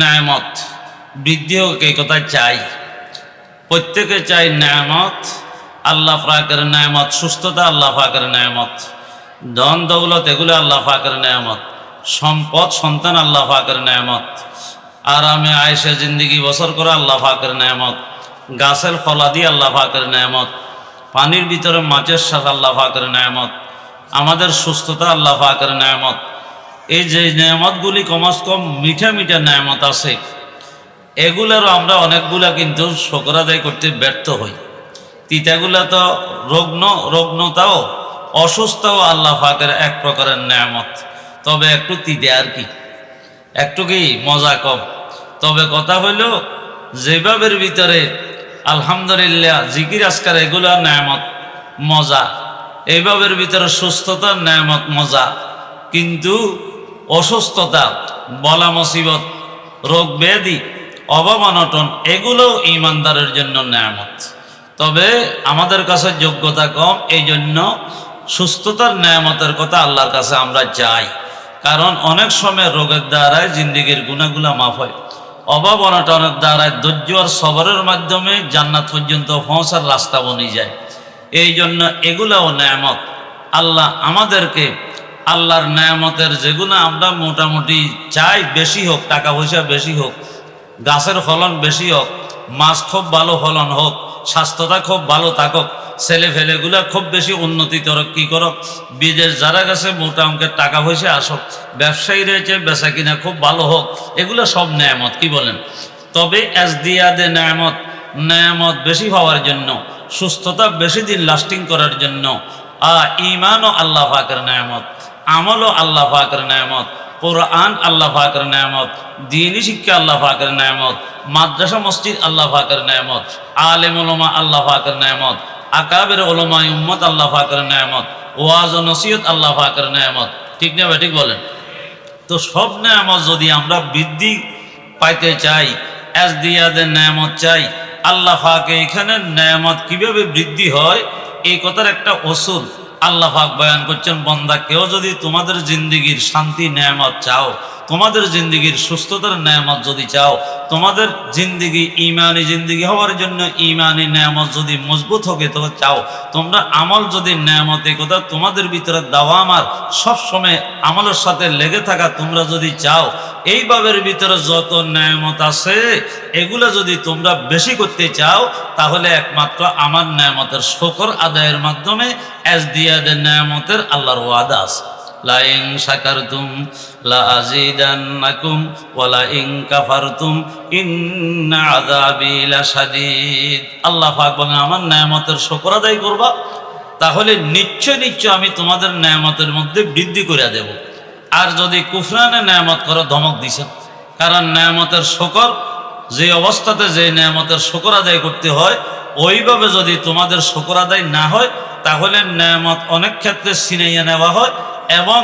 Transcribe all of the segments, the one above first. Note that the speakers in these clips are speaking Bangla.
ন্যায়ামত। বৃদ্ধি হোক, এই কথা চাই। প্রত্যেকে চাই ন্যায়ামত। আল্লাহ ফাকের ন্যায়ামত, সুস্থতা আল্লাহ ফাকের ন্যায়ামত। ধন, দৌলত, এগুলো আল্লাহ ফাকের ন্যায়ামত। সম্পদ, সন্তান আল্লাহ ফাকের ন্যায়ামত। আরামে আয়েসে জিন্দিগি, বছর করে আল্লাহ ফাকের ন্যায়ামত। গাছের ফলাদি আল্লাহ ফাকের ন্যায়ামত। পানির ভিতরে মাছের সাথ আল্লাহ ফাকের ন্যায়ামত। আমাদের সুস্থতা আল্লাহ ফাকের ন্যায়ামত। এই যে নেয়ামতগুলি কমাস কম, মিঠা মিঠা নেয়ামত আছে, এগুলোরও আমরা অনেকগুলা কিন্তু শকর আদায় করতে ব্যর্থ হই। তিতাগুলা তো রগ্ন, রগ্নতাও অসুস্থও আল্লাহ ফাকের এক প্রকারের নেয়ামত। তবে একটু তিতে আর কি, একটু কি মজা কম। তবে কথা হইল, যেভাবের ভিতরে আলহামদুলিল্লাহ জিকির আজকার এগুলো নেয়ামত মজা, এইভাবের ভিতরে সুস্থতার নেয়ামত মজা, কিন্তু অসুস্থতা, বলা মুসিবত, রোগ ব্যাধি অভাব অনটন এগুলোও ইমানদারের জন্য নেয়ামত। তবে আমাদের কাছে যোগ্যতা কম এই জন্য সুস্থতার নেয়ামতের কথা আল্লাহর কাছে আমরা চাই। কারণ অনেক সময় রোগের দ্বারায় জিন্দিগির গুণাগুলা মাফ হয়। অভাব অনটনের দ্বারায় ধৈর্য আর সবরের মাধ্যমে জান্নাত পর্যন্ত পৌঁছার রাস্তা বনে যায়। এই জন্য এগুলাও নেয়ামত। আল্লাহ আমাদেরকে আল্লাহর নেয়ামতের যেগুলো আমরা মোটামুটি চাই, বেশি হোক, টাকা পয়সা বেশি হোক, গাছের ফলন বেশি হোক, মাছ খুব ভালো ফলন হোক, স্বাস্থ্যটা খুব ভালো থাকুক ছেলে ফেলেগুলো খুব বেশি উন্নতি করক কি করক বিদেশ যারা গেছে, মোটা অঙ্কের টাকা পয়সা আসক, ব্যবসায়ী রয়েছে, বেচা কিনা খুব ভালো হোক, এগুলো সব নেয়ামত, কি বলেন? তবে এস দিয়াদে নেয়ামত নেয়ামত বেশি হওয়ার জন্য, সুস্থতা বেশি দিন লাস্টিং করার জন্য, আ ইমানও আল্লাহ পাকের নেয়ামত। আমলও আল্লাহ পাকের নেয়ামত, কোরআন আল্লাহ পাকের নেয়ামত দিনী শিক্ষা আল্লাহ পাকের নেয়ামত, মাদ্রাসা, মসজিদ আল্লাহ পাকের নেয়ামত, আলেম ওলমা আল্লাহ পাকের নেয়ামত, আকাবের ওলমা উম্মত আল্লাহ পাকের নেয়ামত, ওয়াজ ও নসিহত আল্লাহ পাকের নেয়ামত। ঠিক না ভাই, ঠিক বলেন? তো সব নেয়ামত যদি আমরা বৃদ্ধি পাইতে চাই, এস দিয়াদের নেয়ামত চাই, আল্লাহ ফাকে এখানে নেয়ামত কীভাবে বৃদ্ধি হয়, এই কথার একটা ওসুল আল্লাহ বয়ান করছেন বন্দা কেউ যদি তোমাদের জিন্দিগির শান্তি নেয়ামত চাও তোমাদের জিন্দিগির সুস্থতার নেয়ামত যদি চাও, তোমাদের জিন্দিগি ইমানি জিন্দিগি হওয়ার জন্য ইমানি নেয়ামত যদি মজবুত হবে তো চাও, তোমরা আমল যদি নেয়ামত এই কথা তোমাদের ভিতরে দাওয়া আমার, সবসময় আমলের সাথে লেগে থাকা তোমরা যদি চাও এইভাবের ভিতরে যত নেয়ামত আছে, এগুলো যদি তোমরা বেশি করতে চাও, তাহলে একমাত্র আমার নেয়ামতের শকর আদায়ের মাধ্যমে এস দিয়াদের নেয়ামতের আল্লাহর ওয়াদা আছে। লাইং শাকারতুম লা আজিদান্নাকুম ওয়ালা ইন কাফারতুম, ইন্না আযাবি লাশাদীদ। আল্লাহ পাক বলেন, আমার নেয়ামতের শুকর আদায় করবা, তাহলে নিশ্চয় নিশ্চয় আমি তোমাদের নেয়ামতের মধ্যে বৃদ্ধি করে দেব। আর যদি কুফরানে নেয়ামত করো, ধমক দিছেন কারণ নেয়ামতের শকর, যে অবস্থাতে যে নেয়ামতের শকর আদায় করতে হয়, ওইভাবে যদি তোমাদের শকর আদায় না হয়, তাহলে নেয়ামত অনেক ক্ষেত্রে ছিনাইয়া নেওয়া হয়। এবং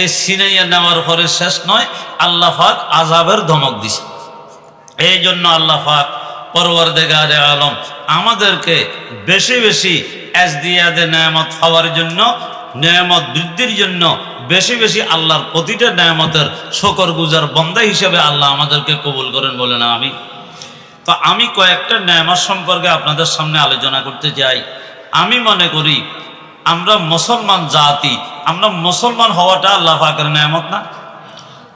এই সিনাইয়া নেওয়ার পরে শেষ নয়, আল্লাহ পাক আজাবের ধমক দিছে। এই জন্য আল্লাহ পাক পরওয়ার দেগারে আলম আমাদেরকে বেশি বেশি এস দিয়াদে নেয়ামত হওয়ার জন্য, নেয়ামত বৃদ্ধির জন্য বেশি বেশি আল্লাহর প্রতিটা নেয়ামতের শকর গুজার বন্দা হিসেবে আল্লাহ আমাদেরকে কবুল করেন বলে না আমি। তো আমি কয়েকটা নেয়ামত সম্পর্কে আপনাদের সামনে আলোচনা করতে চাই। আমি মনে করি আমরা মুসলমান জাতি, আমরা মুসলমান হওয়াটা আল্লাহ পাকের নেয়ামত না?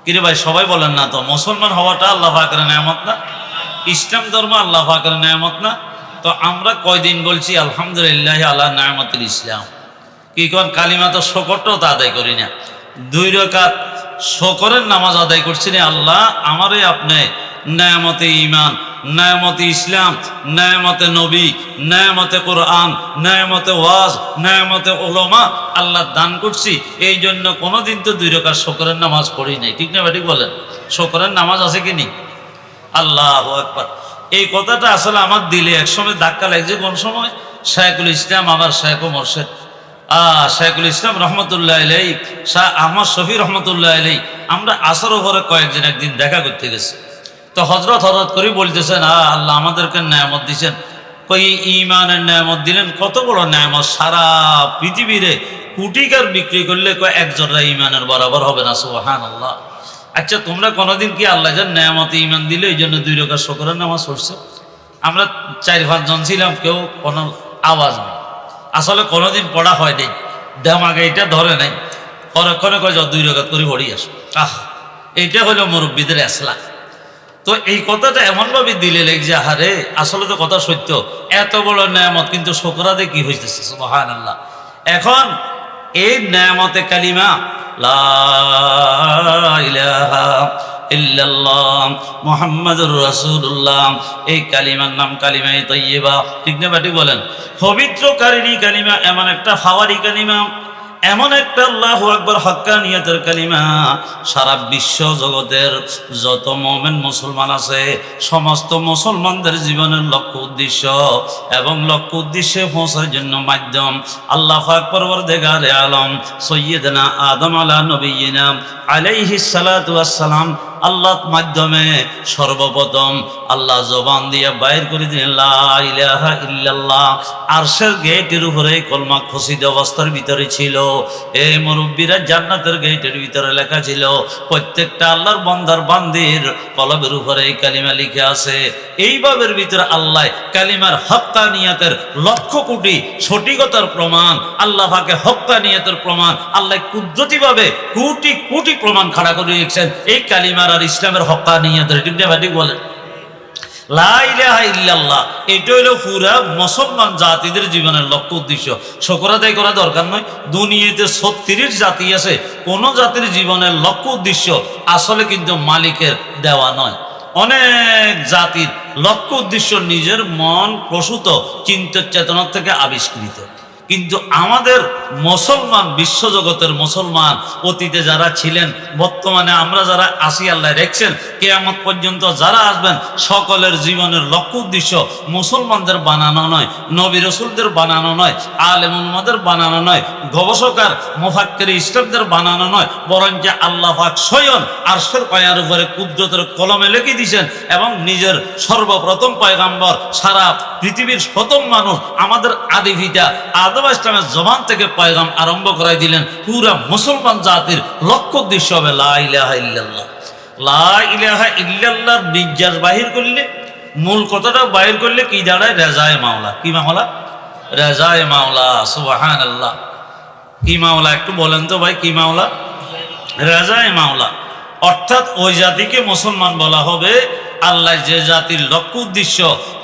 কিরে ভাই, সবাই বলেন না তো, মুসলমান হওয়াটা আল্লাহ পাকের নেয়ামত না? ইসলাম ধর্ম আল্লাহ পাকের নেয়ামত না? তো আমরা কয়দিন বলছি, আলহামদুলিল্লাহ আল্লাহ নেয়ামতুল ইসলাম। কি কন কালিমা তো শকরটাও তো আদায় করি না। দুই রকাত শকরের নামাজ আদায় করছি না আল্লাহ, আমারে আপনি নেয়ামতে ইমান নেয়ামতে ইসলাম, নেয়ামতে নবী, নেয়ামতে কোরআন, নেয়ামতে ওয়াজ, নেয়ামতে ওলমা আল্লাহ দান করছি। এই জন্য কোনোদিন তো দুই রকাত শকরের নামাজ পড়ি নাই। ঠিক না ঠিক বলেন? শকরের নামাজ আছে কি নি আল্লাহ একবার এই কথাটা আসলে আমার দিলে একসময় ধাক্কা লাগছে। কোন সময়? শাহেকুল ইসলাম, আমার শাহেক মোর্শেদ। আহ শাহেকুল ইসলাম রহমতুল্লাহ আলাই শাহ আহমদ শফি রহমতুল্লাহ আলাই আমরা আসর ওপরে কয়েকজন একদিন দেখা করতে গেছি। তো হজরত হজরত করে বলতেছেন আল্লাহ আমাদেরকে ন্যায়ামত দিছেন। কই ইমানের ন্যায়ামত দিলেন, কত বড় ন্যায়ামত সারা পৃথিবীরে কুটিকার বিক্রি করলে কয় একজনরা ইমানের বরাবর হবে না সুহান আল্লাহ আচ্ছা তোমরা কোনোদিন কি আল্লাহ যান নেয়ামতে ইমান দিলে, এই জন্য দুই রকার শকরের নামাজ পড়ছো? আমরা চার পাঁচজন ছিলাম, কেউ কোনো আওয়াজ নেই। আসলে কোনোদিন পড়া হয়নি দেমাগে এটা ধরে নাই। পরক্ষণে কয় দুই রকাত করে পড়ি আসো। আহ, এইটা হলো মুরব্বীদের আসলা তো এই কথাটা এমনভাবে দিলে লেগছে হারে আসলে তো কথা সত্য। এত বড় নেয়ামত, কিন্তু শোকরাদে কি হইতেছে? সুবহান আল্লাহ এখন এই নেয়ামতে কালিমা মুহাম্মাদুর এই কালিমার নাম বাটি বলেন? কালিমা, এমন একটা ফাওয়ারি কালিমা এমন একটা আল্লাহ আকবর হক্কানিয়তের কালিমা, সারা বিশ্ব জগতের যত মোমেন মুসলমান আছে, সমস্ত মুসলমানদের জীবনের লক্ষ্য উদ্দেশ্য এবং লক্ষ্য উদ্দেশ্যে পৌঁছার জন্য মাধ্যম আল্লাহ আকবর দেগারে আলম সৈয়দনা আদম আলা নবীনা আলাইহিস আল্লাহর মাধ্যমে সর্বপ্রথম আল্লাহ জবান দিয়ে বাইর করে দিলেন আরশের গেটের উপরে কলমা খসিদ অবস্থার ভিতরে ছিল। এই মুরব্বীরা জান্নাতের গেটের ভিতরে লেখা ছিল, প্রত্যেকটা আল্লাহর বন্দার বান্দির কলবের উপরে এই কালিমা লিখে আছে। এই বাবের ভিতরে আল্লাহ কালিমার হক্কানিয়াতের লক্ষ কোটি সঠিকতার প্রমাণ, আল্লাহ পাকে হক্কানিয়াতের প্রমাণ, আল্লাহ কুদরতিভাবে কোটি কোটি প্রমাণ খাড়া করে রেখেছেন এই কালিমার আর ইসলামের হক্কানিয়াতের ঠিক না ঠিক বলেন নয় ছত্রিশ জাতি আছে, কোন জাতির জীবনের লক্ষ্য উদ্দেশ্য আসলে কিন্তু মালিকের দেওয়া নয়। অনেক জাতির লক্ষ্য উদ্দেশ্য নিজের মন প্রসূত চিন্তা চেতনা থেকে আবিষ্কৃত। কিন্তু আমাদের মুসলমান, বিশ্বজগতের মুসলমান অতীতে যারা ছিলেন, বর্তমানে আমরা যারা আসি আল্লাহ রেখছেন, কেয়ামত পর্যন্ত যারা আসবেন, সকলের জীবনের লক্ষ্য উদ্দেশ্য মুসলমানদের বানানো নয়, নবী রসুলদের বানানো নয়, আলেম উলমাদের বানানো নয়, গবেষকার, মোফাক্কের, ইসলামদের বানানো নয় বরং যে আল্লাহ পাক স্বয়ং আরশের পায়ার উপরে কুদ্রতের কলমে লিখে দিয়েছেন এবং নিজের সর্বপ্রথম পয়গাম্বর সারা পৃথিবীর প্রথম মানুষ, আমাদের আদি ভিটা আদম ইসলামের জবান থেকে পয়গাম আরম্ভ করাই দিলেন। পুরা মুসলমান জাতির লক্ষ্য উদ্দেশ্য হবে, লা ইলাহা ইল্লাল্লাহ। নির্যাস বাহির করলে, মূল কথাটা বাহির করলে কি দাঁড়ায়? রেজায় মাওলা। কি মাওলা? রেজায় মাওলা সুবাহান আল্লাহ কি মাওলা, একটু বলেন তো ভাই, কি মাওলা? রেজায় মাওলা। অর্থাৎ ওই জাতিকে মুসলমান বলা হবে আল্লাহ যে জাতির লক্ষ্য উদ্দেশ্য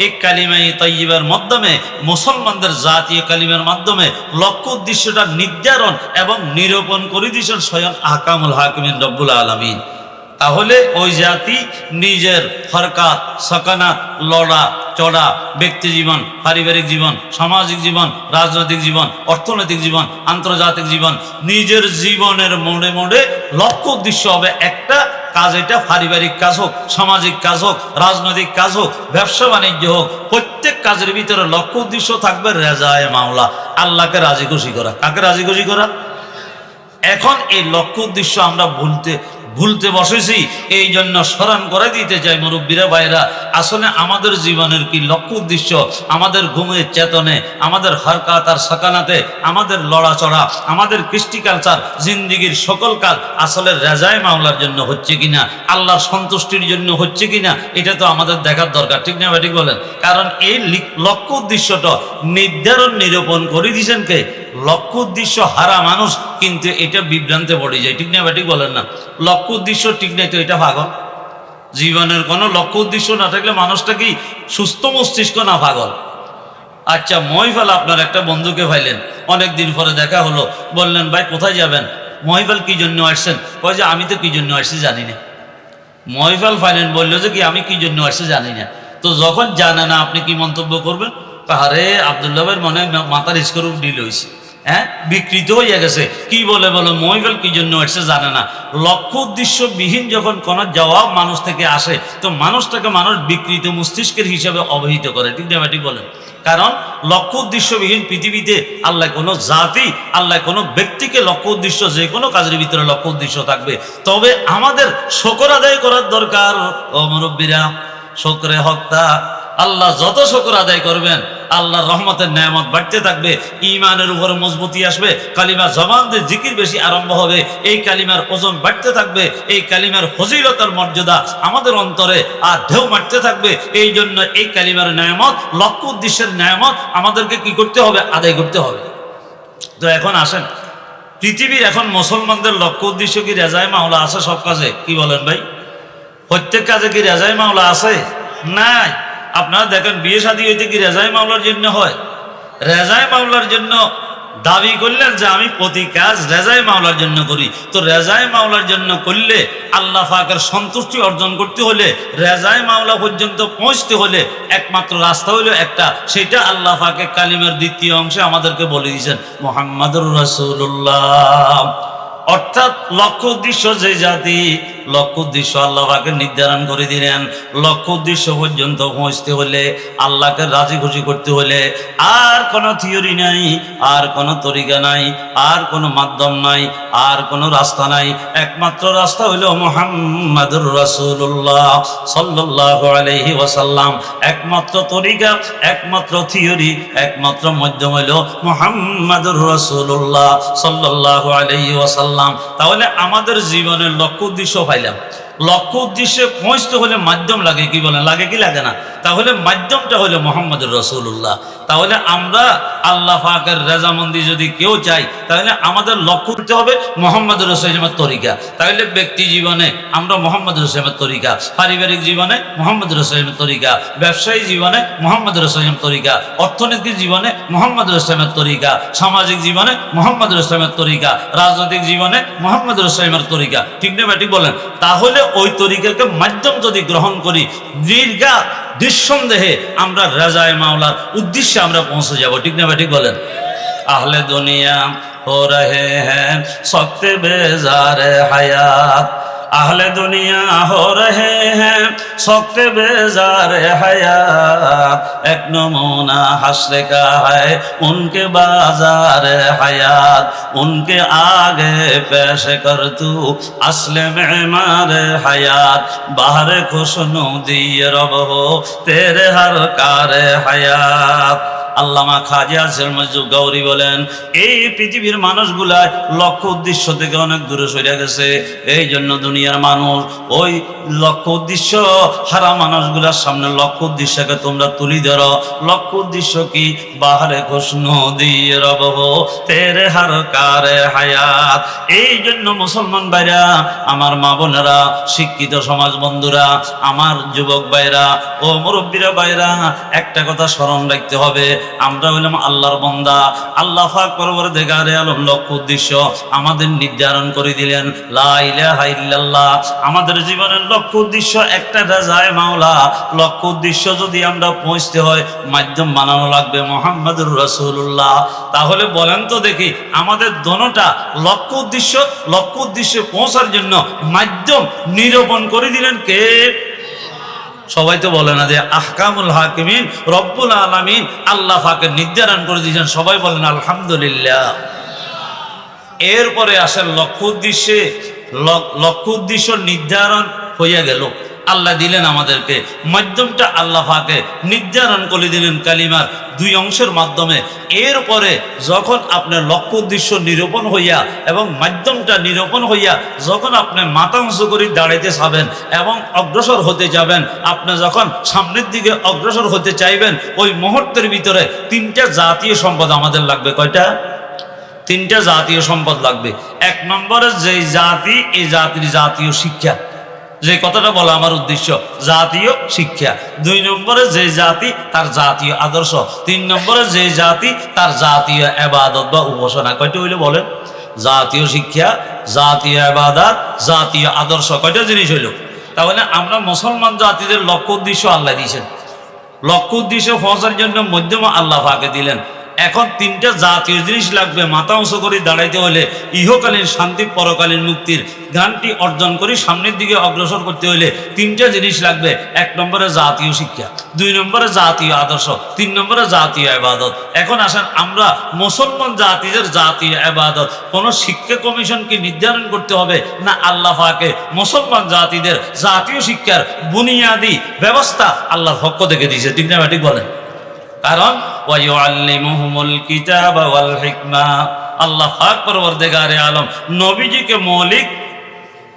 এই কালিমাই তৈবার মাধ্যমে, মুসলমানদের জাতীয় কালিমার মাধ্যমে লক্ষ্য উদ্দেশ্যটা নির্ধারণ এবং নিরূপণ করে দিয়েছেন স্বয়ং আকামুল হাকিমিন রব্বুল আলমিন। তাহলে ওই জাতি নিজের হরকাত সকানাত লড়া, চড়া, ব্যক্তি জীবন, পারিবারিক জীবন, সামাজিক জীবন, রাজনৈতিক জীবন, অর্থনৈতিক জীবন, আন্তর্জাতিক জীবন, নিজের জীবনের মোড়ে মোড়ে লক্ষ্য উদ্দেশ্য হবে একটা কাজ এটা পারিবারিক কাজ হোক, সামাজিক কাজ হোক, রাজনৈতিক কাজ হোক, ব্যবসা বাণিজ্য হোক, প্রত্যেক কাজের ভিতরে লক্ষ্য উদ্দেশ্য থাকবে রেজায় মাওলা। আল্লাহকে রাজি খুশি করা। কাকে রাজি খুশি করা? এখন এই লক্ষ্য উদ্দেশ্য আমরা ভুলতে ভুলতে বসেছি এই জন্য স্মরণ করে দিতে চাই মুরব্বীরা ভাইরা আসলে আমাদের জীবনের কি লক্ষ্য উদ্দেশ্য? আমাদের ঘুমের চেতনে, আমাদের হরকাত আর সকানাতে, আমাদের লড়াচড়া, আমাদের কৃষ্টি কালচার, জিন্দিগির সকল কাজ আসলে রেজায় মামলার জন্য হচ্ছে কিনা? আল্লাহর সন্তুষ্টির জন্য হচ্ছে কিনা? এটা তো আমাদের দেখার দরকার, ঠিক না ঠিক বলেন? কারণ এই লক্ষ্য উদ্দেশ্যটা নির্ধারণ, নিরূপণ করে দিয়েছেন কে? লক্ষ্য উদ্দেশ্য হারা মানুষ কিন্তু এটা বিভ্রান্তে পড়ে যায়। ঠিক না ঠিক বলেন না। লক্ষ্য উদ্দেশ্য ঠিক নাই তো এটা পাগল? জীবনের কোনো লক্ষ্য উদ্দেশ্য না থাকলে মানুষটা কি সুস্থ মস্তিষ্ক না পাগল? আচ্ছা মহিফাল আপনার একটা বন্ধুকে পাইলেন। অনেক দিন পরে দেখা হলো। বললেন, ভাই, কোথায় যাবেন? মহিফাল কি জন্য আসছেন? কয় যে, আমি তো কি জন্য আসছি জানি না। মহিফাল ফাইলেন বলল যে, কি, আমি কি জন্য আসছি জানি না? তো যখন জানে না, আপনি কি মন্তব্য করবেন? তাহারে আবদুল্লাহ ভাইয়ের মনে মাথার স্করুপ ডিল হয়েছে হ্যাঁ? বিকৃত হয়ে গেছে। কি বলে বলে? মহিফাল কি জন্য আসছে জানে না। লক্ষ্য উদ্দেশ্যবিহীন যখন কোনো জবাব মানুষ থেকে আসে, তো মানুষটাকে মানুষ বিকৃত মস্তিষ্কের হিসাবে অবহিত করে। ঠিক ঠিক বলেন? কারণ লক্ষ্য উদ্দেশ্যবিহীন পৃথিবীতে আল্লাহ কোনো জাতি, আল্লাহ কোনো ব্যক্তিকে লক্ষ্য উদ্দেশ্য, যে কোনো কাজের ভিতরে লক্ষ্য উদ্দেশ্য থাকবে। তবে আমাদের শকর আদায় করার দরকার। ও মুরব্বীরা, শকরে হত্যা আল্লাহ যত শকর আদায় করবেন আল্লাহর রহমতের নেয়ামত বাড়তে থাকবে ইমানের উপরে মজবুতি আসবে, কালিমা জবান দিয়ে জিকির বেশি আরম্ভ হবে, এই কালিমার ওজন বাড়তে থাকবে, এই কালিমার ফজিলতার মর্যাদা আমাদের অন্তরে আর ঢেউ মারতে থাকবে, এই জন্য এই কালিমার নেয়ামত, লক্ষ্য উদ্দেশ্যের নেয়ামত আমাদেরকে কি করতে হবে? আদায় করতে হবে। তো এখন আসেন, পৃথিবীর এখন মুসলমানদের লক্ষ্য উদ্দেশ্য কি? রেজায় মাওলা আছে সব কাজে, কি বলেন ভাই? প্রত্যেক কাজে কি রেজাই মাওলা আছে? নাই। আপনারা দেখেন বিয়ে শাদী হইতে কি রেজাই মামলার জন্য হয়? রেজাই মাওলার জন্য দাবি করলেন যে আমি প্রতি কাজ রেজাই মাওলার জন্য করি। তো রেজাই মাওলার জন্য করলে আল্লাহ ফাকের সন্তুষ্টি অর্জন করতে হলে, রেজাই মাওলা পর্যন্ত পৌঁছতে হলে একমাত্র রাস্তা হইল একটা। সেটা আল্লাহ ফাকে কালিমের দ্বিতীয় অংশে আমাদেরকে বলে দিয়েছেন, মোহাম্মদুর রাসূলুল্লাহ। অর্থাৎ লক্ষ্য উদ্দেশ্য যে জাতি লক্ষ্য উদ্দেশ্য আল্লাহকে নির্ধারণ করে দিলেন। লক্ষ্য উদ্দেশ্য পর্যন্ত পৌঁছতে হলে, আল্লাহকে রাজি খুশি করতে হলে আর কোনো থিওরি নাই, আর কোনো তরিকা নাই, আর কোনো মাধ্যম নাই, আর কোনো রাস্তা নাই। একমাত্র রাস্তা হইল মোহাম্মদুর রাসূলুল্লাহ সাল্লাল্লাহু আলাইহি ওয়াসাল্লাম। একমাত্র তরিকা, একমাত্র থিওরি একমাত্র মাধ্যম হইল মোহাম্মদুর রাসূলুল্লাহ সাল্লাল্লাহু আলাইহি ওয়াসাল্লাম। তাহলে আমাদের জীবনের লক্ষ্য উদ্দেশ্য পাইলাম। লক্ষ্য উদ্দেশ্যে পৌঁছতে হলে মাধ্যম লাগে, কি বলেন? লাগে কি লাগে না? তাহলে মাধ্যমটা হলো মোহাম্মদুর রসুল্লাহ তাহলে আমরা আল্লাহ ফাকের রেজামন্দি যদি কেউ চাই, তাহলে আমাদের লক্ষ্য করতে হবে মোহাম্মদ রসুলের তরিকা। তাহলে ব্যক্তি জীবনে আমরা মোহাম্মদ রসুলের তরিকা, পারিবারিক জীবনে মোহাম্মদ রসুলের তরিকা, ব্যবসায়ী জীবনে মোহাম্মদ রসুলের তরিকা অর্থনৈতিক জীবনে মোহাম্মদ রসুলের তরিকা, সামাজিক জীবনে মোহাম্মদ রসুলের তরিকা, রাজনৈতিক জীবনে মোহাম্মদ রসুলের তরিকা। ঠিক না ব্যাটি বলেন? তাহলে ওই তরিকাকে মাধ্যম যদি গ্রহণ করি, দীর্ঘা নিঃসন্দেহে আমরা রাজায় মাওলার উদ্দেশ্যে আমরা পৌঁছে যাব। ঠিক না ঠিক বলেন? আহলে দুনিয়া হো রে হ্যাঁ সত্যে বেজারে হায়াত। اہل دنیا ہو رہے ہیں سوکتے بیزار حیات ایک نمونہ حشر کا ہے ان کے بازار حیات ان کے آگے پیش کر تو اصل معمار حیات باہر خوشنو دی رب ہو تیرے ہر کار حیات আল্লামা খাজা মজু গৌরী বলেন, এই পৃথিবীর মানুষগুলা লক্ষ্য উদ্দেশ্য থেকে অনেক দূরে সরে গেছে। এই জন্য দুনিয়ার মানুষ ওই লক্ষ্য উদ্দেশ্য হারা মানুষগুলার সামনে লক্ষ্য উদ্দেশ্যকে তোমরা তুলি ধরো। লক্ষ্য উদ্দেশ্য কি? বাহারে ঘোষণ দিয়ে রব তেরে হার কারে হায়াত। এই জন্য মুসলমান ভাইরা, আমার মা বোনেরা, শিক্ষিত সমাজ বন্ধুরা, আমার যুবক ভাইরা ও মুরব্বীরা ভাইরা, একটা কথা স্মরণ রাখতে হবে। আমরা হইলাম আল্লাহর বন্দা। আল্লাহ পরবরে দেখারে আলম লক্ষ্য উদ্দেশ্য আমাদের নির্ধারণ করে দিলেন, লা ইলাহা ইল্লাল্লাহ। আমাদের জীবনের লক্ষ্য উদ্দেশ্য একটা রাজায় মাওলা। লক্ষ্য উদ্দেশ্য যদি আমরা পৌঁছতে হয়, মাধ্যম বানানো লাগবে মোহাম্মদুর রসুল্লাহ তাহলে বলেন তো দেখি, আমাদের দোনোটা লক্ষ্য উদ্দেশ্য লক্ষ্য উদ্দেশ্যে পৌঁছার জন্য মাধ্যম নিরূপণ করে দিলেন কে? সবাই তো বলে না যে আহকামুল হাকিমিন, রব্বুল আলমিন, আল্লাহ ফাকে নির্ধারণ করে দিয়েছেন। সবাই বলেন আলহামদুলিল্লাহ। এরপরে আসেন লক্ষ্য উদ্দেশ্যে। লক- লক্ষ্য উদ্দেশ্য নির্ধারণ হইয়া গেল। আল্লাহ দিলেন আমাদেরকে। মাধ্যমটা আল্লাহ ফাকে নির্ধারণ করে দিলেন কালিমার দুই অংশের মাধ্যমে। এরপরে যখন আপনার লক্ষ্য উদ্দেশ্য নিরূপণ হইয়া এবং মাধ্যমটা নিরূপণ হইয়া যখন আপনি মাতাংশ করে দাঁড়াইতে চাবেন এবং অগ্রসর হতে যাবেন, আপনি যখন সামনের দিকে অগ্রসর হতে চাইবেন, ওই মুহূর্তের ভিতরে তিনটা জাতীয় সম্পদ আমাদের লাগবে। কয়টা? তিনটা জাতীয় সম্পদ লাগবে। এক নম্বরে যে জাতি, এই জাতির জাতীয় শিক্ষা। যে কথাটা বলা আমার উদ্দেশ্য, জাতীয় শিক্ষা। দুই নম্বরে যে জাতি, তার জাতীয় আদর্শ। তিন নম্বরে যে জাতি, তার জাতীয় আবাদত বা উপাসনা। কয়টা হইলে বলেন? জাতীয় শিক্ষা, জাতীয় আবাদত জাতীয় আদর্শ। কয়টা জিনিস হইল? তাহলে আমরা মুসলমান জাতিদের লক্ষ্য উদ্দেশ্য আল্লাহ দিয়েছেন। লক্ষ্য উদ্দেশ্য পৌঁছার জন্য মধ্যম আল্লাহ ফাঁকে দিলেন। এখন তিনটা জাতীয় জিনিস লাগবে, মাথা উঁচু করে দাঁড়াইতে হলে ইহকালীন শান্তি, পরকালীন মুক্তির গানটি অর্জন করে সামনের দিকে অগ্রসর করতে হলে তিনটা জিনিস লাগবে। এক নম্বরে জাতীয় শিক্ষা, দুই নম্বরে জাতীয় আদর্শ, তিন নম্বরে জাতীয় আবাদত। এখন আসেন আমরা মুসলমান জাতিদের জাতীয় আবাদত। কোন শিক্ষা কমিশনকে নির্ধারণ করতে হবে না আল্লাহ ফাকে মুসলমান জাতিদের জাতীয় শিক্ষার বুনিয়াদি ব্যবস্থা আল্লাহর পক্ষ থেকে দিয়েছে। ঠিক না ঠিক বলেন? কারণ ওয়াইউআল্লিমুহুমুল কিতাবা ওয়াল হিকমা। আল্লাহ পাক আলম নবীজিকে মৌলিক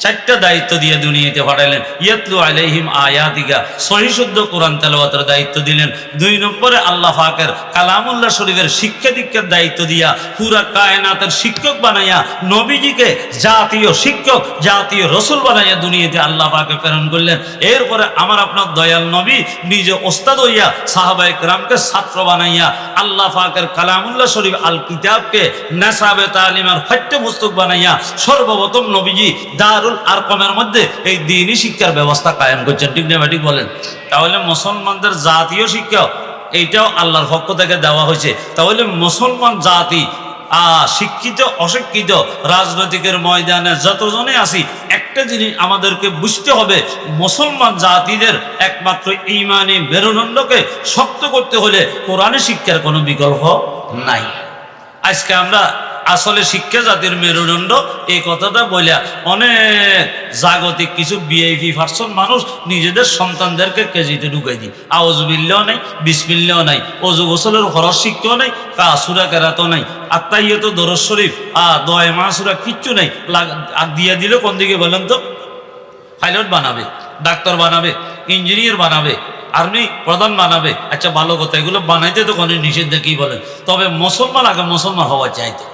চারটা দায়িত্ব দিয়ে দুনিয়াতে পাঠাইলেন। ইয়াতলু আলাইহিম আয়াতিকা। সহিশুদ্ধ কোরআন তেলাওয়াতের দায়িত্ব দিলেন। দুই নম্বরে আল্লাহ পাকের কালামুল্লাহ শরীফের শিক্ষা দীক্ষার দায়িত্ব দিয়া পুরা কায়নাতের শিক্ষক বানাইয়া নবীজিকে জাতীয় শিক্ষক, জাতীয় রসুল বানাইয়া দুনিয়াতে আল্লাহ পাকে প্রেরণ করলেন। এরপরে আমার আপনার দয়াল নবী নিজে ওস্তাদ হইয়া সাহাবায়ে রামকে ছাত্র বানাইয়া আল্লাহ পাকের কালামুল্লাহ শরীফ আল কিতাবকে নেশাবে তালিমার পাঠ্য পুস্তক বানাইয়া সর্বপ্রথম নবীজি দারুল আরকমের মধ্যে এই দিনই শিক্ষার ব্যবস্থা কায়েম করছেন। ঠিক না ঠিক বলেন? তাহলে মুসলমানদের জাতীয় শিক্ষা, এইটাও আল্লাহর পক্ষ থেকে দেওয়া হয়েছে। তাহলে মুসলমান জাতি শিক্ষিত, অশিক্ষিত, রাজনৈতিকের ময়দানে যতজনে আসি একটা জিনিস আমাদেরকে বুঝতে হবে, মুসলমান জাতিদের একমাত্র ইমানি মেরুদণ্ডকে শক্ত করতে হলে কোরআনে শিক্ষার কোনো বিকল্প নাই। আজকে আমরা আসলে শিক্ষা জাতির মেরুদণ্ড, এই কথাটা বলে অনেক জাগতিক কিছু বিআইপি পার্সন মানুষ নিজেদের সন্তানদেরকে কেজিতে ঢুকাই দিই। আওয়াজ বিল্লেও নাই বিসমিল্লেও নাই, অজু গোসলের খরচ শিক্ষাও নাই কাসুরা কেরাতও নাই, আত্মাইয়ত দরজ শরীফ, আ, দয় মাসুরা কিচ্ছু নাই। দিয়ে দিলে কোন দিকে বলেন তো? পাইলট বানাবে, ডাক্তার বানাবে, ইঞ্জিনিয়ার বানাবে, আর্মি প্রধান বানাবে আচ্ছা ভালো কথা, এগুলো বানাইতে তো কোনো নিষেধ দেখি বলেন তবে মুসলমান আগে মুসলমান হওয়া চাইতো।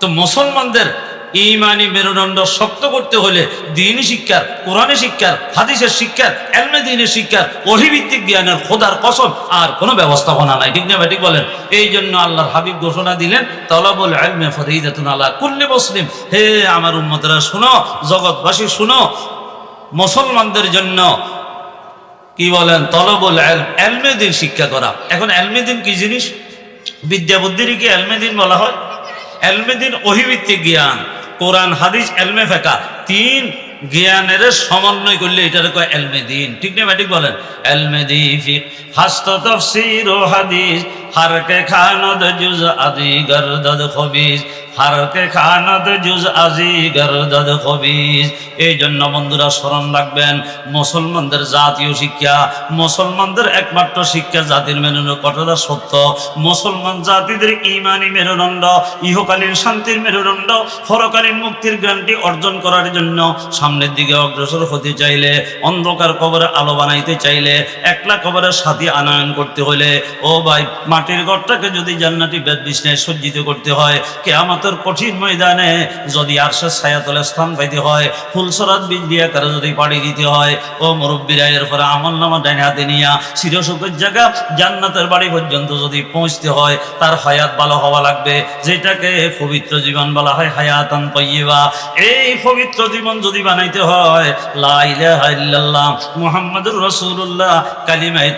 তো মুসলমানদের ইমানি মেরুদণ্ড শক্ত করতে হলে দিনী শিক্ষার, কোরআনে শিক্ষার, হাদিসের শিক্ষার, এলমে দিনের শিক্ষার অভিভিত্তিক জ্ঞানের খোদার কসম আর কোনো ব্যবস্থাপনা নাই। ঠিক না ভাই, ঠিক বলেন? এই জন্য আল্লাহর হাবিব ঘোষণা দিলেন, তলাবুল আলমে ফরিদাতুন আল্লাহ কুল্লি মুসলিম। হে আমার উম্মতরা, শুনো, জগৎবাসী, শুনো। মুসলমানদের জন্য কি বলেন? তলবুল এলমে দিন শিক্ষা করা। এখন এলমে দিন কি জিনিস? বিদ্যা বুদ্ধির কি এলমে দিন বলা হয়? এলমে দিন অহিভিত্তিক জ্ঞান কোরআন হাদিস এলমে ফেকা। তিন জ্ঞানের সমন্বয় করলে এটার কয় এলমে দিন। ঠিক না ঠিক বলেন? এলমে দি ফিক। হাস্ত তফসির ও হাদিস। হারকে খানদ জুজ আদি গরদদ খবিজ। হারকে খানদ জুজ আজি গরদদ খবিজ। এই জন্য বন্ধুরা স্মরণ রাখবেন, মুসলমানদের জাতীয় শিক্ষা, মুসলমানদের একমাত্র শিক্ষা জাতির মেরুদণ্ড কতটা সত্য? মুসলমান জাতিদের ইমানি মেরুদণ্ড, ইহকালীন শান্তির মেরুদণ্ড, পরকালীন মুক্তির গ্রান্টি অর্জন করার জন্য সামনের দিকে অগ্রসর হতে চাইলে, অন্ধকার কবরে আলো বানাইতে চাইলে, একলা কবরের সাথী আনয়ন করতে হলে ও ভাই, মাটির ঘরটাকে যদি জান্নাতি বেদ বিষ্ণায় সজ্জিত করতে হয় কে আমাদের কঠিন ময়দানে যদি আরশের ছায়াতলে স্থান পাইতে হয়, ফুলসরাত বীজ দিয়ে কারও যদি পাড়ি দিতে হয়, ও মুরব্বীরা এরপরে আমল নামা ডাইনে হাতে নিয়া চিরসুখের জায়গা জান্নাতের বাড়ি পর্যন্ত যদি পৌঁছতে হয়, তার হায়াত ভালো হওয়া লাগবে। যেটাকে পবিত্র জীবন বলা হয় হায়াতান তৈবা এই পবিত্র জীবন যদি বানাইতে হয়। লা ইলাহা ইল্লাল্লাহ মুহাম্মাদুর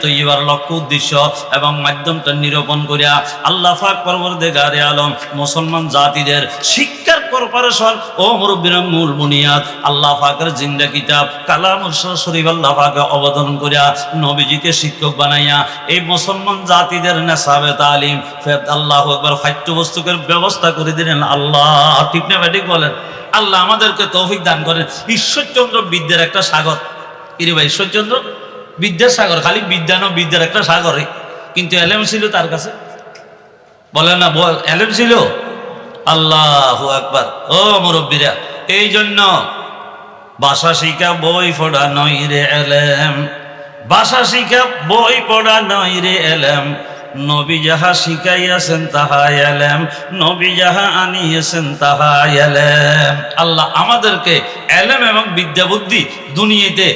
তৈবার লক্ষ্য উদ্দেশ্য এবং মাধ্যমটা নিরূপণ করিয়া আল্লাহ পাক পরবর্তীকারে আলম মুসলমান জাতিদের শিক্ষার কর্পোরেশন ও মুরব্বীরা মূল বুনিয়াদ আল্লাহ পাকের জিন্দা কিতাব, কালাম শরীফ আল্লাহ পাকে অবদান করিয়া নবীজিকে শিক্ষক বানাইয়া এই মুসলমান জাতিদের নেশাবে তালিম ফেদ আল্লাহ একবার খাদ্য বস্তুকের ব্যবস্থা করে দিলেন। আল্লাহ, ঠিক না ঠিক বলেন? আল্লাহ আমাদেরকে তৌফিক দান করেন। ঈশ্বরচন্দ্র বিদ্যার একটা সাগর। কিরে ভাই, ঈশ্বরচন্দ্র? বিদ্যার সাগর, খালি বিদ্যান ও বিদ্যার একটা সাগরে কিন্তু এলেম ছিল তার কাছে। বলে না এলেম ছিল? আল্লাহ একবার ও মুরব্বীরা এই জন্য ভাষা শিখা বই পড়া নই রে এলেম ভাষা শিখা বই পড়া নই রে এলেম নবী যাহা শিখাইয়াছেন তাহা এলেম নবী যাহা আনিয়েছেন তাহা এলেম আল্লাহ আমাদেরকে এলেম এবং বিদ্যা বুদ্ধি দুনিয়াতে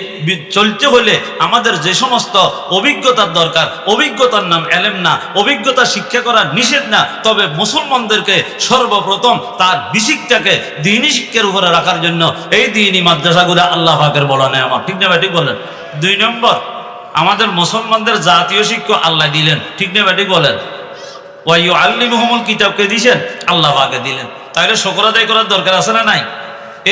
চলতে হলে আমাদের যে সমস্ত অভিজ্ঞতার দরকার, অভিজ্ঞতার নাম এলেম না, অভিজ্ঞতা শিক্ষা করা নিষেধ না, তবে মুসলমানদেরকে সর্বপ্রথম তার বিশিকটাকে দিনই শিক্ষার উপরে রাখার জন্য এই দিনী মাদ্রাসাগুলো আল্লাহ পাকের বলা নেই আমার। ঠিক না ভাই, ঠিক বলেন দুই নম্বর আমাদের মুসলমানদের জাতীয় শিক্ষা আল্লাহ দিলেন। ঠিক না ঠিক বলেন? ওয়াইউ আল্লি মোহাম্মদ কিতাবকে দিয়েছেন আল্লাহ পাকে দিলেন। তাহলে শকর আদায় করার দরকার আছে না নাই?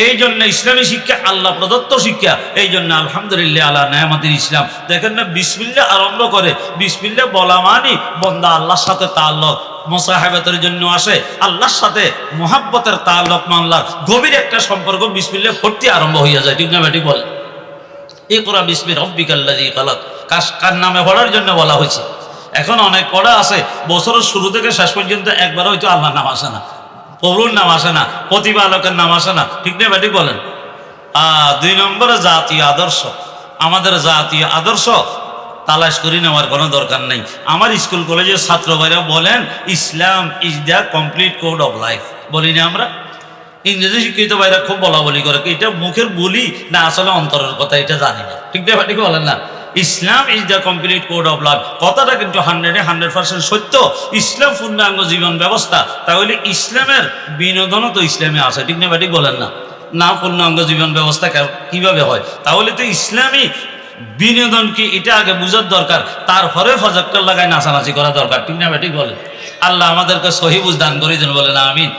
এই জন্য ইসলামী শিক্ষা আল্লাহ প্রদত্ত শিক্ষা, এই জন্য আলহামদুলিল্লাহ আল্লাহ নেয়ামতির ইসলাম। দেখেন না বিসমিল্লা আরম্ভ করে বিসমিল্লা বলা মানি বন্দা আল্লাহর সাথে তাল্লক মোসাহেবতের জন্য আসে, আল্লাহর সাথে মোহাব্বতের তাল্লক মামলার গভীর একটা সম্পর্ক বিসমিল্লা ভর্তি আরম্ভ হইয়া যায়। ঠিক না বেটি বলে এ করা বিসমির রব্বিকাল্লাজি কালাক কার নামে পড়ার জন্য বলা হয়েছে। এখন অনেক কড়া আছে, বছরের শুরু থেকে শেষ পর্যন্ত একবার হয়তো আল্লাহর নাম আসে না প্রভুর নাম আসে না, প্রতিপালকের নাম আসে না। ঠিক নেই ব্যাটি বলেন? দুই নম্বরে জাতীয় আদর্শ। আমাদের জাতীয় আদর্শ, তালাশ করে নেওয়ার কোনো দরকার নেই। আমার স্কুল কলেজের ছাত্র ভাইরা বলেন, Islam is the complete code of life. বলি না আমরা? ইংরেজি শিক্ষিত ভাইরা খুব বলা বলি করে এটা মুখের বলি না আসলে অন্তরের কথা এটা জানি না। ঠিক না ঠিক বলেন না? Islam is the complete code of life কথাটা কিন্তু হান্ড্রেডে হান্ড্রেড পার্সেন্ট সত্য। ইসলাম পূর্ণাঙ্গ জীবন ব্যবস্থা। তাহলে ইসলামের বিনোদনও তো ইসলামে আছে, ঠিক না ঠিক বলেন না? না পূর্ণাঙ্গ জীবন ব্যবস্থা কীভাবে হয়? তাহলে তো ইসলামী বিনোদন কি এটা আগে বুঝার দরকার? তারপরে ফজক্কর লাগায় নাচানাচি করা দরকার, ঠিক না ঠিক বলেন। আল্লাহ আমাদেরকে সহি বুঝ দান করে দেন বলেন, আমিন।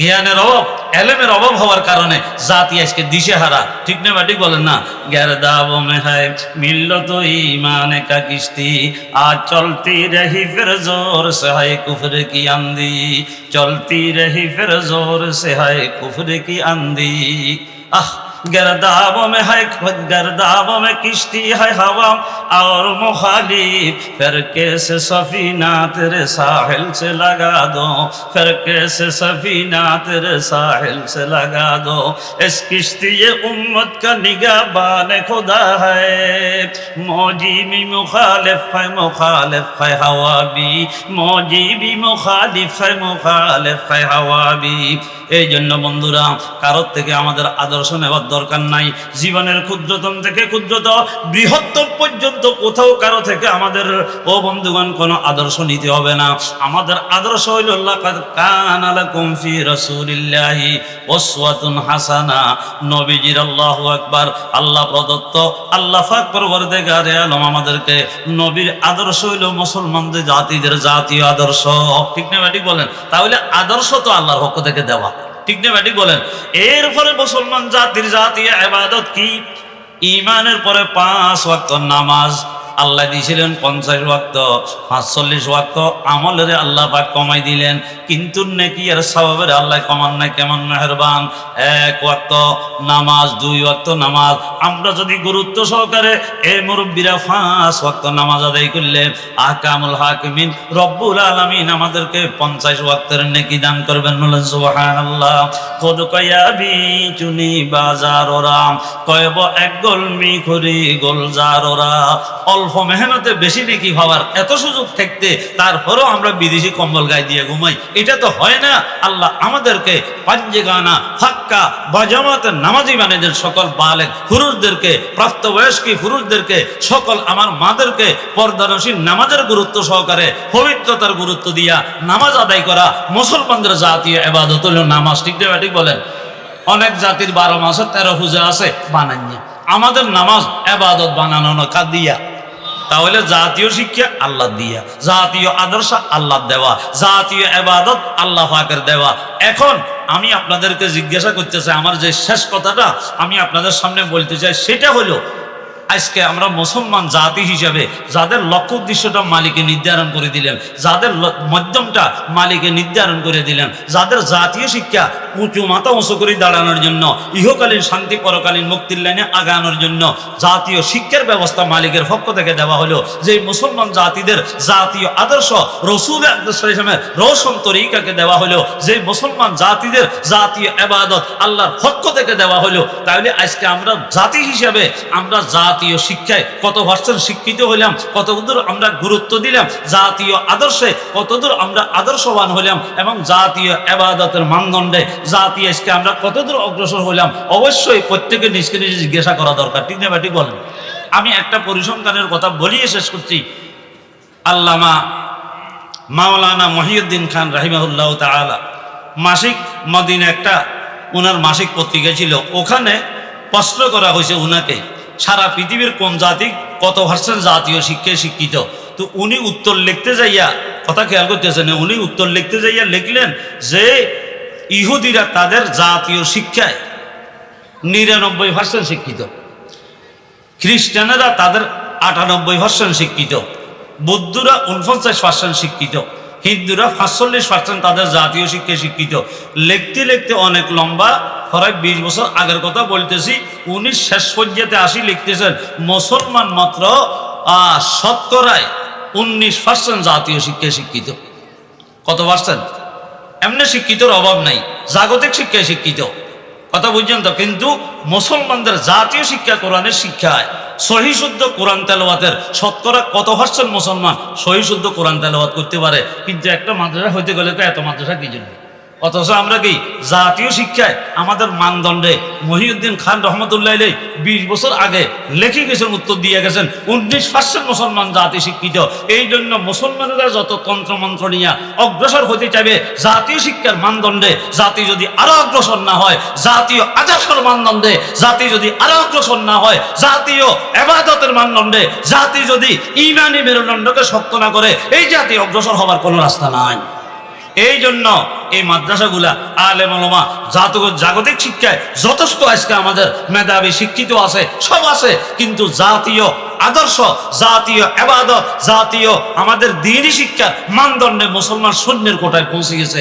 জ্ঞানের অভাব এলেমের অভাব হওয়ার কারণে জাতি আজকে দিশে হারা ঠিক না ঠিক বলেন না? গ্যার দাব মে হায় মিলল তো ইমানে কা কিস্তি। আজ চলতি রহি ফের জোর, সে হায় কুফরে কি আন্দি। চলতি রহি ফের জোর, সে হায় কুফরে কি আন্দি। আহ گردابوں میں ہے گردابوں میں کشتی ہے ہوا، اور مخالف پھر کیسے سفینہ تیرے ساحل سے لگا دو پھر کیسے سفینہ تیرے ساحل سے لگا دو۔ اس کشتی امت کا نگاہ بان خدا ہے۔ موجی بھی مخالف ہے مخالف ہے ہوا بھی۔ موجی بھی مخالف ہے مخالف ہے ہوا بھی۔ اے جنہ জন্য کارت কারোর آمدر আমাদের আদর্শ নেওয়ার দরকার নাই। জীবনের ক্ষুদ্রতম থেকে ক্ষুদ্রতম বৃহত্তম পর্যন্ত কোথাও কারও থেকে আমাদের, ও বন্ধুগণ, কোনো আদর্শ নিতে হবে না। আমাদের আদর্শ হইল রাসূলিল্লাহি হাসানা। নবীজির আল্লাহু আকবার, আল্লাহ প্রদত্ত, আল্লাহ আলম আমাদেরকে নবীর আদর্শ হইল মুসলমানদের জাতিদের জাতীয় আদর্শ। ঠিক না ঠিক বলেন? তাহলে আদর্শ তো আল্লাহর পক্ষ থেকে দেওয়া। ঠিক না ব্যাটিক বলেন। এরপরে মুসলমান জাতির জাতীয় আবাদত কি? ইমানের পরে পাঁচ ওয়াক্ত নামাজ। আল্লাহ দিয়েছিলেন পঞ্চাশ ওয়াক্ত, পাঁচচল্লিশ ওয়াক্ত। আমলের আল্লাহ পাক কমাই দিলেন। কিন্তু নাকি আর স্বভাবের আল্লাহ কমান নাই, কেমন মেহরবান। এক ওয়াক্ত নামাজ, দুই ওয়াক্ত নামাজ। আমরা যদি গুরুত্ব সহকারে এ মুরব্বীরা পাঁচ ওয়াক্ত নামাজ আদায় করলে আকামুল হাকিমিন রব্বুল আলামিন আমাদেরকে পঞ্চাশ ওয়াক্তের নেকি দান করবেন বলেন, সুবহানাল্লাহ। খোদ কয়াবি চুনি বাজার ওরাম কয়ব এক গোল মি করি গোল যার ওরা অল্প মেহনতে বেশি নেকি হওয়ার এত সুযোগ থাকতে তারপরেও আমরা বিদেশি কম্বল গায়ে দিয়ে ঘুমাই। এটা তো হয় না। আল্লাহ আমাদেরকে পাঞ্জে গানা ফাক্কা বাজামাতের নামাজি মানেদের সকল বালেক পুরুষদেরকে, প্রাপ্তবয়স্কী পুরুষদেরকে, সকল আমার মাদেরকে পর্দানসীন নামাজের গুরুত্ব সহকারে, পবিত্রতার গুরুত্ব দিয়া নামাজ আদায় করা মুসলমানদের জাতীয় এবাদত হলো নামাজ। ঠিক ঠিক বলেন? অনেক জাতির বারো মাসে তেরো পূজা আছে বানান্য আমাদের নামাজ এবাদত বানানো না কাদ দিয়া তাহলে জাতীয় শিক্ষা আল্লাহ দিয়া, জাতীয় আদর্শ আল্লাহ দেওয়া, জাতীয় এবাদত আল্লাহ ফাঁকের দেওয়া। এখন আমি আপনাদেরকে জিজ্ঞাসা করতে চাই, আমার যে শেষ কথাটা আমি আপনাদের সামনে বলতে চাই, সেটা হলো আজকে আমরা মুসলমান জাতি হিসাবে যাদের লক্ষ্য উদ্দেশ্যটা মালিকে নির্ধারণ করে দিলেন, যাদের মধ্যমটা মালিকে নির্ধারণ করে দিলেন, যাদের জাতীয় শিক্ষা উঁচু মাথা উঁচু করে দাঁড়ানোর জন্য, ইহকালীন শান্তি পরকালীন মুক্তির লাইনে আগানোর জন্য জাতীয় শিক্ষার ব্যবস্থা মালিকের পক্ষ থেকে দেওয়া হলো। যে মুসলমান জাতিদের জাতীয় আদর্শ রসুল ইসলামের রোশন তরিকাকে দেওয়া হলো যে মুসলমান জাতিদের জাতীয় এবাদত আল্লাহর পক্ষ থেকে দেওয়া হলো, তাহলে আজকে আমরা জাতি হিসাবে আমরা জাতীয় শিক্ষায় কত পার্সেন্ট শিক্ষিত হইলাম, কতদূর আমরা গুরুত্ব দিলাম, জাতীয় আদর্শে কতদূর আমরা আদর্শবান হইলাম এবং জাতীয় এবাদতের মানদণ্ডে জাতীয় আজকে আমরা কতদূর অগ্রসর হইলাম, অবশ্যই প্রত্যেকে নিজকে নিজে জিজ্ঞাসা করা দরকার, ঠিক না বা ঠিক বলেন। আমি একটা পরিসংখ্যানের কথা বলিয়ে শেষ করছি। আল্লামা মাওলানা মহিউদ্দিন খান রাহিমাহুল্লাহ তালা মাসিক মদিন একটা ওনার মাসিক পত্রিকা ছিল, ওখানে প্রশ্ন করা হয়েছে উনাকে সারা পৃথিবীর কোন জাতি কত পার্সেন্ট জাতীয় শিক্ষায় শিক্ষিত? তো উনি উত্তর লিখতে যাইয়া, কথা খেয়াল করতেছেন উনি উত্তর লিখতে যাইয়া লিখলেন যে, ইহুদিরা তাদের জাতীয় শিক্ষায় নিরানব্বই পার্সেন্ট শিক্ষিত। খ্রিস্টানেরা তাদের আটানব্বই পার্সেন্ট শিক্ষিত। বৌদ্ধরা উনপঞ্চাশ পার্সেন্ট শিক্ষিত। হিন্দুরা সাতচল্লিশ পার্সেন্ট তাদের জাতীয় শিক্ষায় শিক্ষিত। লিখতে লিখতে অনেক লম্বা প্রায় বিশ বছর, আগের কথা বলতেছি, উনি শেষ পর্যায়ে আসি লিখতেছেন, মুসলমান মাত্র শতকরায় উনিশ পার্সেন্ট জাতীয় শিক্ষায় শিক্ষিত। কত পার্সেন্ট? এমনি শিক্ষিতর অভাব নাই, জাগতিক শিক্ষায় শিক্ষিত। কথা বুঝছেন তো? কিন্তু মুসলমানদের জাতীয় শিক্ষা কোরআনের শিক্ষায় সহিশুদ্ধ কোরআন তেলাওয়াতের শতকরা কত পার্সেন্ট মুসলমান সহিশুদ্ধ কোরআন তেলাওয়াত করতে পারে? কিন্তু একটা মাদ্রাসা হইতে গেলে তো এত মাদ্রাসা কি জন্য? অথচ আমরা কি জাতীয় শিক্ষায় আমাদের মানদণ্ডে মহিউদ্দিন খান রহমতুল্লাহ বিশ বছর আগে লেখে গেছেন, উত্তর দিয়ে গেছেন, উনিশ পার্সেন্ট মুসলমান জাতি শিক্ষিত। এই জন্য মুসলমানেরা যত তন্ত্রমন্ত্র নিয়ে অগ্রসর হতে চাইবে, জাতীয় শিক্ষার মানদণ্ডে জাতি যদি আরও অগ্রসর না হয়, জাতীয় আদর্শের মানদণ্ডে জাতি যদি আরও অগ্রসর না হয়, জাতীয় এবাদতের মানদণ্ডে জাতি যদি ইমানি মেরুদণ্ডকে শক্ত না করে, এই জাতি অগ্রসর হবার কোনো রাস্তা নাই। এই জন্য এই মাদ্রাসাগুলা আলেমা জাতক জাগতিক শিক্ষায় যথেষ্ট আজকে আমাদের মেধাবী, শিক্ষিত আছে, সব আছে। কিন্তু জাতীয় আদর্শ, জাতীয় এবাদত জাতীয় আমাদের দিনই শিক্ষা মানদণ্ডে মুসলমান শূন্যের কোটায় পৌঁছে গেছে।